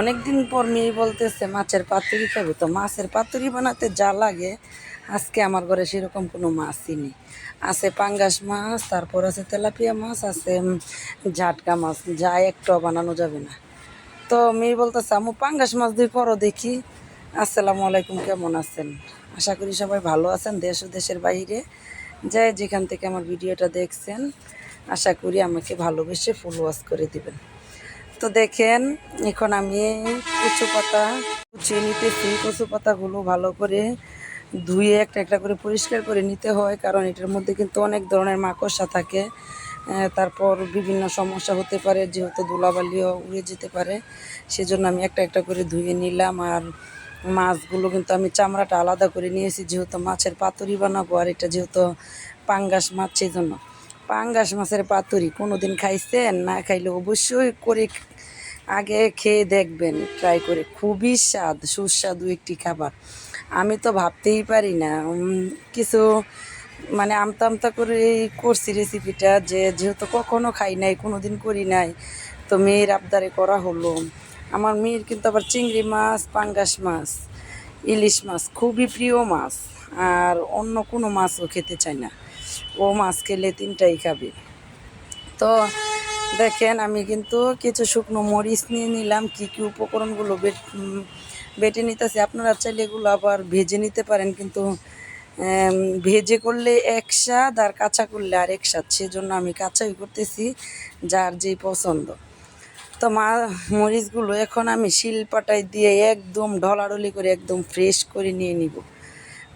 অনেক দিন পর মেয়ে বলতেছে, মাছের পাতুরি খাবে? তো মাছের পাতুরি বানাতে যা লাগে, আজকে আমার ঘরে সেরকম কোনো মাছই নেই। আছে পাঙ্গাস মাছ, তারপর আছে তেলাপিয়া মাছ, আছে ঝাটকা মাছ, যা একটাও বানানো যাবে না। তো মেয়ে বলতেছে আমু পাঙ্গাস মাছ দিয়ে করো দেখি। আসসালামু আলাইকুম, কেমন আছেন? আশা করি সবাই ভালো আছেন, দেশ ও দেশের বাইরে। যাই, যেখান থেকে আমার ভিডিওটা দেখছেন, আশা করি আমাকে ভালোবেসে ফুল ওয়াশ করে দিবেন। তো দেখেন, এখন আমি কচু পাতা, কুচিয়ে নিতেছি কচু পাতাগুলো ভালো করে ধুয়ে একটা একটা করে পরিষ্কার করে নিতে হয়, কারণ এটার মধ্যে কিন্তু অনেক ধরনের মাকড়সা থাকে। তারপর বিভিন্ন সমস্যা হতে পারে, যেহেতু ধুলাবালিও উড়ে যেতে পারে, সেজন্য আমি একটা একটা করে ধুয়ে নিলাম। আর মাছগুলো কিন্তু আমি চামড়াটা আলাদা করে নিয়েছি, যেহেতু মাছের পাতুরি বানাবো, আর এটা যেহেতু পাঙ্গাস মাছ সেই জন্য পাঙ্গাস মাছের পাতুরি কোনো দিন খাইছেন? না খাইলে অবশ্যই করে আগে খেয়ে দেখবেন ট্রাই করে। খুবই স্বাদ, সুস্বাদু একটি খাবার। আমি তো ভাবতেই পারি না কিছু মানে আমতা আমতা করে এই করছি রেসিপিটা যে যেহেতু কখনো খাই নাই কোনো দিন করি নাই, তো মেয়ের আবদারে করা হলো। আমার মেয়ের কিন্তু আবার চিংড়ি মাছ, পাঙ্গাস মাছ, ইলিশ মাছ, খুবই প্রিয় মাছ, আর অন্য কোনো মাছও খেতে চায় না। ও মাছ খেলে তিনটাই খাবে। তো দেখেন, আমি কিন্তু কিছু শুকনো মরিচ নিয়ে নিলাম, কি কি উপকরণগুলো বেট- নিতেছি। আপনারা চাইলে এগুলো আবার ভেজে নিতে পারেন, কিন্তু ভেজে করলে এক স্বাদ আর কাঁচা করলে আর এক স্বাদ। সেজন্য আমি কাঁচাই করতেছি, যার যেই পছন্দ। তো মা, মরিচগুলো এখন আমি শিলপাটায় দিয়ে একদম ঢলাঢলি করে একদম ফ্রেশ করে নিয়ে নিব।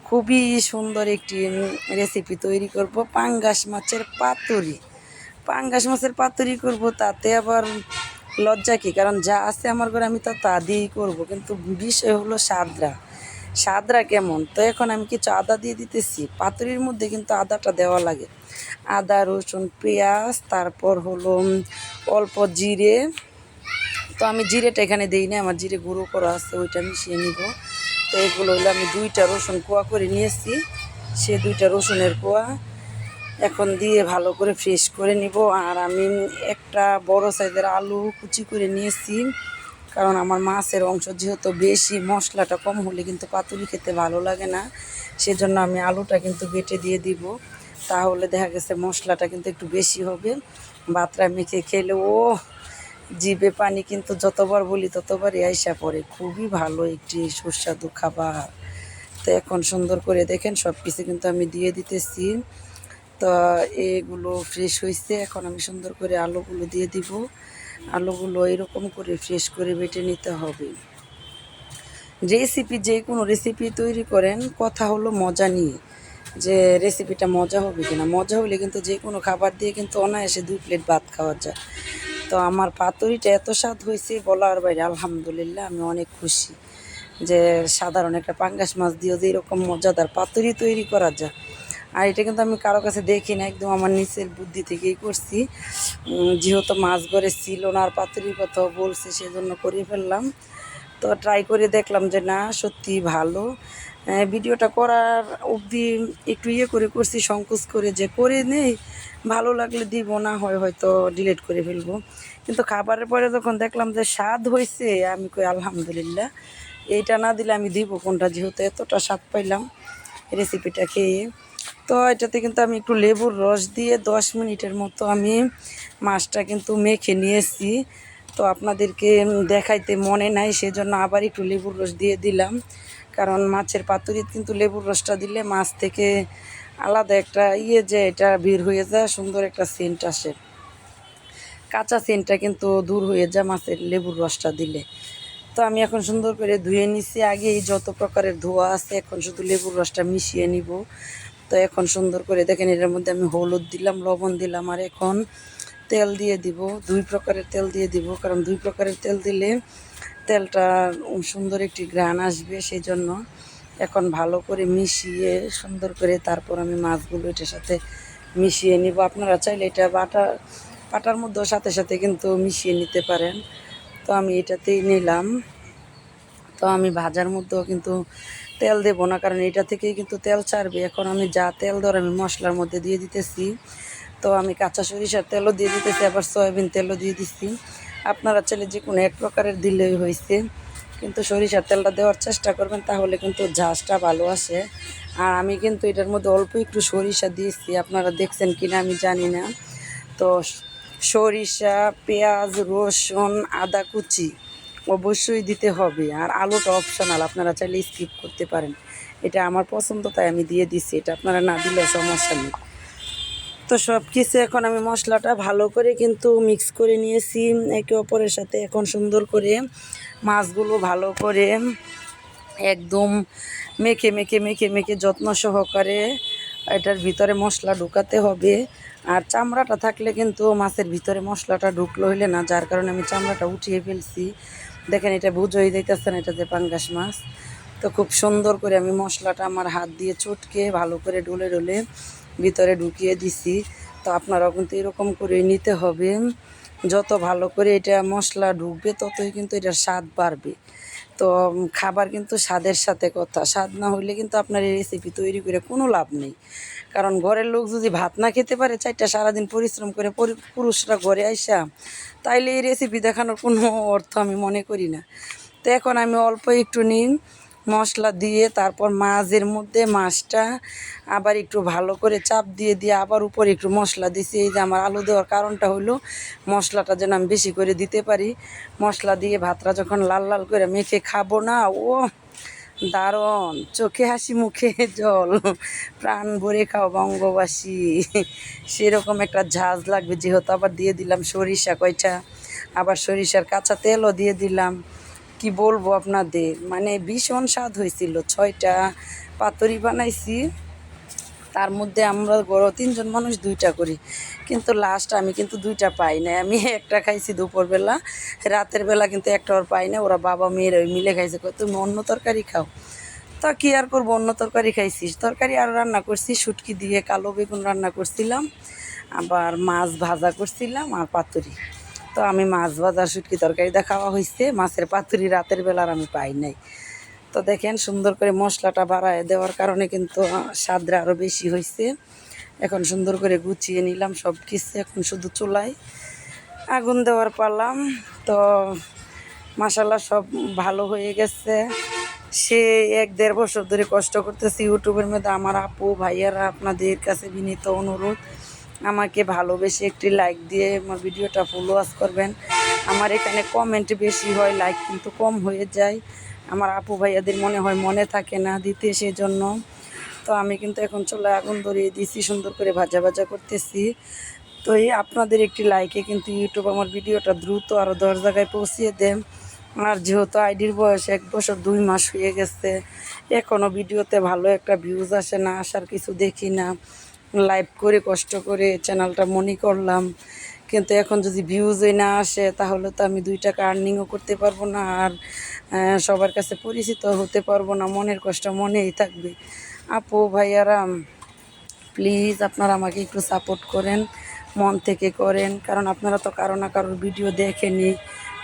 খুবই সুন্দর একটি রেসিপি তৈরি করব। পাঙ্গাস মাছের পাতুরি। পাঙ্গাস মাছের পাতুরি করব, তাতে আবার লজ্জা কি? কারণ যা আছে আমার ঘরে আমি তো তা দিয়েই করব। কিন্তু বিষয় হলো সাদরা। সাদরা কেমন? তো এখন আমি কিছু আদা দিয়ে দিতেছি। পাতুরির মধ্যে কিন্তু আদাটা দেওয়া লাগে। আদা, রসুন, পেঁয়াজ, তারপর হলো অল্প জিরে। তো আমি জিরেটা এখানে দিই না আমার জিরে গুঁড়ো করা আছে, ওইটা মিশিয়ে নিব। তো এগুলো হলো আমি দুইটা রসুন কোয়া করে নিয়েছি। সে দুইটা রসুনের কোয়া এখন দিয়ে ভালো করে ফ্রেশ করে নিব। আর আমি একটা বড় সাইজের আলু কুচি করে নিয়েছি, কারণ আমার মাছের অংশ যেহেতু বেশি, মশলাটা কম হলে কিন্তু পাতুরি খেতে ভালো লাগে না। সেজন্য আমি আলুটা কিন্তু বেটে দিয়ে দিব। তাহলে দেখা গেছে মশলাটা কিন্তু একটু বেশি হবে। বাতরা মেখে খেলে ও জিভে পানি কিন্তু যতবার বলি ততবারই আইসা পড়ে। খুবই ভালো একটি সুস্বাদু খাবার। তো এখন সুন্দর করে দেখেন সব কিছু কিন্তু আমি দিয়ে দিতেছি। তো এগুলো ফ্রেশ হয়েছে এখন আমি সুন্দর করে আলুগুলো দিয়ে দিব। আলুগুলো এরকম করে ফ্রেশ করে বেটে নিতে হবে। রেসিপি যে কোনো রেসিপি তৈরি করেন, কথা হলো মজা নিয়ে। যে রেসিপিটা মজা হবে কিনা? মজা হলে কিন্তু যে কোনো খাবার দিয়ে কিন্তু অনায়াসে দুই প্লেট ভাত খাওয়া যায়। তো আমার পাতুরিটা এত স্বাদ হয়েছে বলার বাইরে, আলহামদুলিল্লাহ আমি অনেক খুশি। যে সাধারণ একটা পাঙ্গাস মাছ দিয়েও যে এরকম মজাদার পাতুরি তৈরি করা যায়। আর এটা কিন্তু আমি কারও কাছে দেখি না, একদম আমার নিচের বুদ্ধি থেকেই করছি। যেহেতু মাছ ঘরে ছিল না আর পাতুরির কথা বলছে, সেজন্য করে ফেললাম। তো ট্রাই করে দেখলাম যে না, সত্যি ভালো। ভিডিওটা করার অবধি একটু ইয়ে করে করছি, সংকোচ করে যে করে নেই, ভালো লাগলে দিব, না হয় হয়তো ডিলিট করে ফেলব। কিন্তু খাবারের পরে যখন দেখলাম যে স্বাদ হয়েছে আমি কই আলহামদুলিল্লাহ, এইটা না দিলে আমি দিব কোনটা? যেহেতু এতটা স্বাদ পাইলাম রেসিপিটা খেয়ে। তো এটাতে কিন্তু আমি একটু লেবুর রস দিয়ে দশ মিনিটের মতো আমি মাছটা কিন্তু মেখে নিয়েছি। তো আপনাদেরকে দেখাইতে মনে নাই, সেজন্য আবার একটু লেবুর রস দিয়ে দিলাম। কারণ মাছের পাতুরিত কিন্তু লেবুর রসটা দিলে মাছ থেকে আলাদা একটা ইয়ে যে, এটা বের হয়ে যায়, সুন্দর একটা সেন্ট আসে। কাঁচা সেন্টটা কিন্তু দূর হয়ে যায় মাছের লেবুর রসটা দিলে। তো আমি এখন সুন্দর করে ধুয়ে নিছি। আগে যত প্রকারের ধোয়া আছে, এখন শুধু লেবুর রসটা মিশিয়ে নিব। তো এখন সুন্দর করে দেখেন এটার মধ্যে আমি হলুদ দিলাম, লবণ দিলাম, আর এখন তেল দিয়ে দিব, দুই প্রকারের তেল দিয়ে দিব, কারণ দুই প্রকারের তেল দিলে তেলটা সুন্দর একটি ঘ্রাণ আসবে সেই জন্য এখন ভালো করে মিশিয়ে সুন্দর করে তারপর আমি মাছগুলো এটার সাথে মিশিয়ে নিব। আপনারা চাইলে এটা বাটা পাটার মধ্যেও সাথে সাথে কিন্তু মিশিয়ে নিতে পারেন। তো আমি এটাতেই নিলাম। তো আমি ভাজার মধ্যেও কিন্তু তেল দেবো না, কারণ এটা থেকেই কিন্তু তেল ছাড়বে। এখন আমি যা তেল ধর আমি মশলার মধ্যে দিয়ে দিতেছি। তো আমি কাঁচা সরিষার তেলও দিয়ে দিতেছি, আবার সয়াবিন তেলও দিয়ে দিচ্ছি আপনারা চাইলে যে কোনো এক প্রকারের দিলেই হয়েছে। কিন্তু সরিষার তেলটা দেওয়ার চেষ্টা করবেন, তাহলে কিন্তু ঝাঁসটা ভালো আসে। আর আমি কিন্তু এটার মধ্যে অল্প একটু সরিষা দিয়েছি, আপনারা দেখছেন কিনা আমি জানি না। তো সরিষা, পেঁয়াজ, রসুন, আদা কুচি। অবশ্যই দিতে হবে। আর আলুটা অপশনাল আপনারা চাইলে স্কিপ করতে পারেন। এটা আমার পছন্দ, তাই আমি দিয়ে দিছি। এটা আপনারা না দিলেও সমস্যা নেই। তো সব কিছু এখন আমি মশলাটা ভালো করে কিন্তু মিক্স করে নিয়েছি। একে অপরের সাথে এখন সুন্দর করে মাছগুলো ভালো করে একদম মেখে মেখে মেখে মেখে যত্ন সহকারে এটার ভিতরে মশলা ঢুকাতে হবে। আর চামড়াটা থাকলে কিন্তু মাছের ভিতরে মশলাটা ঢুকলো হইলে না, যার কারণে আমি চামড়াটা উঠিয়ে ফেলছি। দেখেন, এটা ভুজই দিতেছেন না, এটা যে পাঙ্গাস মাছ। তো খুব সুন্দর করে আমি মশলাটা আমার হাত দিয়ে চটকে ভালো করে ডলে ডলে ভিতরে ঢুকিয়ে দিছি। তো আপনারাও কিন্তু এরকম করে নিতে হবে। যত ভালো করে এটা মশলা ঢুকবে, ততই কিন্তু এটার স্বাদ বাড়বে। তো খাবার কিন্তু স্বাদের সাথে কথা। স্বাদ না হইলে কিন্তু আপনার এই রেসিপি তৈরি করে কোনো লাভ নেই। কারণ ঘরের লোক যদি ভাত না খেতে পারে, চারটা সারাদিন পরিশ্রম করে পুরুষরা ঘরে আইসা, তাইলে এই রেসিপি দেখানোর কোনো অর্থ আমি মনে করি না। তো এখন আমি অল্প একটু নিন মশলা দিয়ে, তারপর মাছের মধ্যে মাছটা আবার একটু ভালো করে চাপ দিয়ে দিয়ে আবার উপরে একটু মশলা দিছি। এই যে আমার আলু দেওয়ার কারণটা হলো মশলাটা যেন আমি বেশি করে দিতে পারি। মশলা দিয়ে ভাতটা যখন লাল লাল করে মেখে খাব না ও দারুণ। চোখে হাসি, মুখে জল। প্রাণ ভরে খাও বঙ্গবাসী। সেরকম একটা ঝাঁজ লাগবে, যেহেতু আবার দিয়ে দিলাম সরিষা কয়টা। আবার সরিষার কাঁচা তেলও দিয়ে দিলাম। কি বলব আপনাদের? মানে ভীষণ স্বাদ হয়েছিল। ছয়টা পাতুরি বানাইছি, তার মধ্যে আমরা বড় তিনজন মানুষ দুইটা করি। কিন্তু লাস্ট আমি কিন্তু দুইটা পাই না আমি একটা খাইছি দুপুরবেলা, রাতের বেলা কিন্তু একটা আর পাই না ওরা বাবা মেয়ের ওই মিলে খাইছে। তুমি অন্য তরকারি খাও। তা কি আর করব? অন্য তরকারি খাইছিস তরকারি আর রান্না করছি, শুটকি দিয়ে কালো বেগুন রান্না করছিলাম, আবার মাছ ভাজা করছিলাম আর পাতুরি। তো আমি মাছ ভাজা, শুটকি তরকারিটা খাওয়া হয়েছে মাছের পাতুরি রাতের বেলা আর আমি পাই নাই। তো দেখেন সুন্দর করে মশলাটা বাড়ায় দেওয়ার কারণে কিন্তু স্বাদটা আরও বেশি হয়েছে এখন সুন্দর করে গুছিয়ে নিলাম সব কিছু এখন শুধু চুলায়। আগুন দেওয়ার পারলাম। তো মাসাল্লাহ সব ভালো হয়ে গেছে। সে এক দেড় বছর ধরে কষ্ট করতেছি। ইউটিউবের মধ্যে আমার আপু, ভাইয়ারা আপনাদের কাছে বিনীত অনুরোধ। আমাকে ভালোবেসে একটি লাইক দিয়ে আমার ভিডিওটা ফলো আস করবেন। আমার এখানে কমেন্ট বেশি হয় লাইক কিন্তু কম হয়ে যায়। আমার আপু ভাইয়াদের মনে হয় মনে থাকে না দিতে সেজন্য। তো আমি কিন্তু এখন চলে আগুন ধরিয়ে দিয়েছি সুন্দর করে ভাজা ভাজা করতেছি। তো এই আপনাদের একটি লাইকে কিন্তু ইউটিউব আমার ভিডিওটা দ্রুত আরও দশ জায়গায় পৌঁছিয়ে দেন। আর যেহেতু আইডির বয়স এক বছর দুই মাস হয়ে গেছে এখনও ভিডিওতে ভালো একটা ভিউজ আসে না, আসার কিছু দেখি না। লাইভ করে, কষ্ট করে চ্যানেলটা মনি করলাম। কিন্তু এখন যদি ভিউজই না আসে, তাহলে তো আমি দুই টাকা আর্নিংও করতে পারব না। আর সবার কাছে পরিচিত হতে পারব না। মনের কষ্ট মনেই থাকবে। আপু, ভাইয়ারা প্লিজ আপনারা আমাকে একটু সাপোর্ট করেন, মন থেকে করেন। কারণ আপনারা তো কারও না কারোর ভিডিও দেখেনি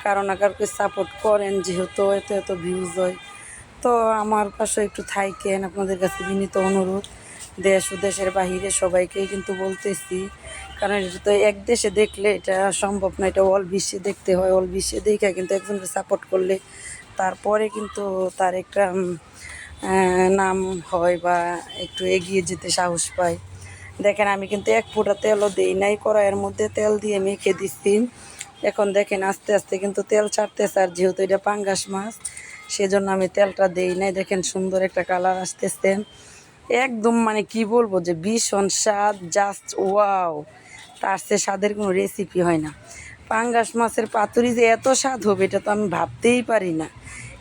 কারও না কারোকে সাপোর্ট করেন, যেহেতু এত এত ভিউজ হয়। তো আমার পাশে একটু থাইকেন আপনাদের কাছে বিনীত অনুরোধ। দেশ ও দেশের বাহিরে সবাইকেই কিন্তু বলতেছি। কারণ এটা তো এক দেশে দেখলে এটা সম্ভব না, এটা অল বিশ্বে দেখতে হয় অল বিশ্বে দেখে কিন্তু একজনকে সাপোর্ট করলে তারপরে কিন্তু তার একটা নাম হয় বা একটু এগিয়ে যেতে সাহস পায়। দেখেন আমি কিন্তু এক ফোঁটা তেলও দেই নাই, কড়াইয়ের মধ্যে তেল দিয়ে মেখে দিচ্ছি এখন দেখেন আস্তে আস্তে কিন্তু তেল ছাড়তেছে আর যেহেতু এটা পাঙ্গাস মাছ, সেজন্য আমি তেলটা দেই নাই। দেখেন সুন্দর একটা কালার আসতেছে। একদম মানে কি বলব যে ভীষণ স্বাদ জাস্ট ওয়াও তার সে স্বাদের কোনো রেসিপি হয় না। পাঙ্গাস মাছের পাতুরি যে এত স্বাদ হবে, এটা তো আমি ভাবতেই পারি না।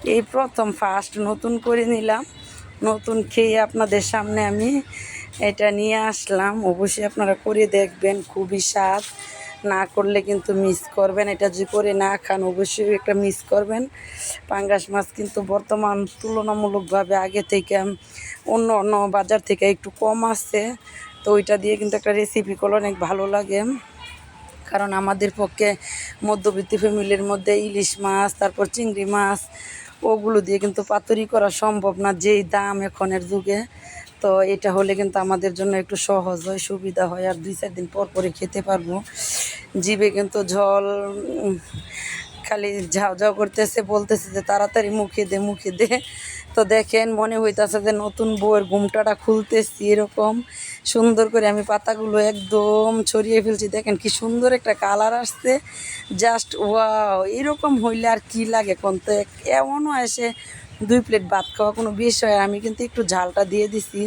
এই প্রথম ফার্স্ট নতুন করে নিলাম। নতুন খেয়ে আপনাদের সামনে আমি এটা নিয়ে আসলাম। অবশ্যই আপনারা করে দেখবেন, খুবই স্বাদ। না করলে কিন্তু মিস করবেন। এটা যদি করে না খান, অবশ্যই একটা মিস করবেন। পাঙ্গাস মাছ কিন্তু বর্তমান তুলনামূলকভাবে আগে থেকে অন্য অন্য বাজার থেকে একটু কম আসছে। তো ওইটা দিয়ে কিন্তু একটা রেসিপি করলে অনেক ভালো লাগে। কারণ আমাদের পক্ষে মধ্যবিত্ত ফ্যামিলির মধ্যে ইলিশ মাছ, তারপর চিংড়ি মাছ, ওগুলো দিয়ে কিন্তু পাতুরি করা সম্ভব না, যেই দাম এখনের যুগে। তো এটা হলে কিন্তু আমাদের জন্য একটু সহজ হয়, সুবিধা হয়। আর দুই চার দিন পর পরে খেতে পারব। জিভে কিন্তু জল খালি ঝাউ ঝাউ করতেছে, বলতেছে যে তাড়াতাড়ি মুখে দে মুখে দে। তো দেখেন, মনে হইতাছে যে নতুন বউয়ের ঘুমটাটা খুলতেছি এরকম। সুন্দর করে আমি পাতাগুলো একদম ছড়িয়ে ফেলছি। দেখেন কি সুন্দর একটা কালার আসছে। জাস্ট ওয়াও, এরকম হইলে আর কি লাগে কোন তো? এমনও এসে দুই প্লেট ভাত খাওয়া কোনো বিষয়। আমি কিন্তু একটু ঝালটা দিয়ে দিছি।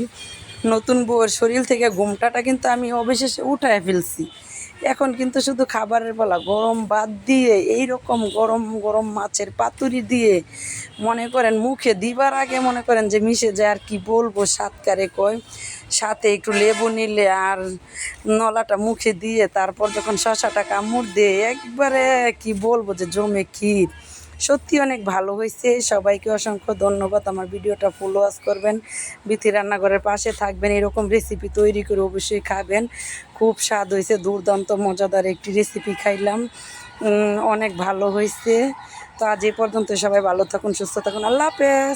নতুন বউয়ের শরীর থেকে ঘুমটাটা কিন্তু আমি অবশেষে উঠায় ফেলছি। এখন কিন্তু শুধু খাবারের বেলা গরম ভাত দিয়ে এই রকম গরম গরম মাছের পাতুরি দিয়ে মনে করেন মুখে দিবার আগে মনে করেন যে মিশে যায় আর কি বলব সাতকারে কয়? সাথে একটু লেবু নিলে আর নলাটা মুখে দিয়ে তারপর যখন শশাটা কামড় দিয়ে, একবারে কি বলব যে জমে ক্ষীর। সত্যি অনেক ভালো হয়েছে। সবাইকে অসংখ্য ধন্যবাদ আমার ভিডিওটা ফলো আস করবেন। বিথি রান্নাঘরের পাশে থাকবেন, এরকম রেসিপি তৈরি করে অবশ্যই খাবেন। খুব স্বাদ হয়েছে, দুর্দান্ত, মজাদার একটি রেসিপি খাইলাম। অনেক ভালো হয়েছে। তো আজ এই পর্যন্ত সবাই ভালো থাকুন, সুস্থ থাকুন। আল্লাহ হাফেজ।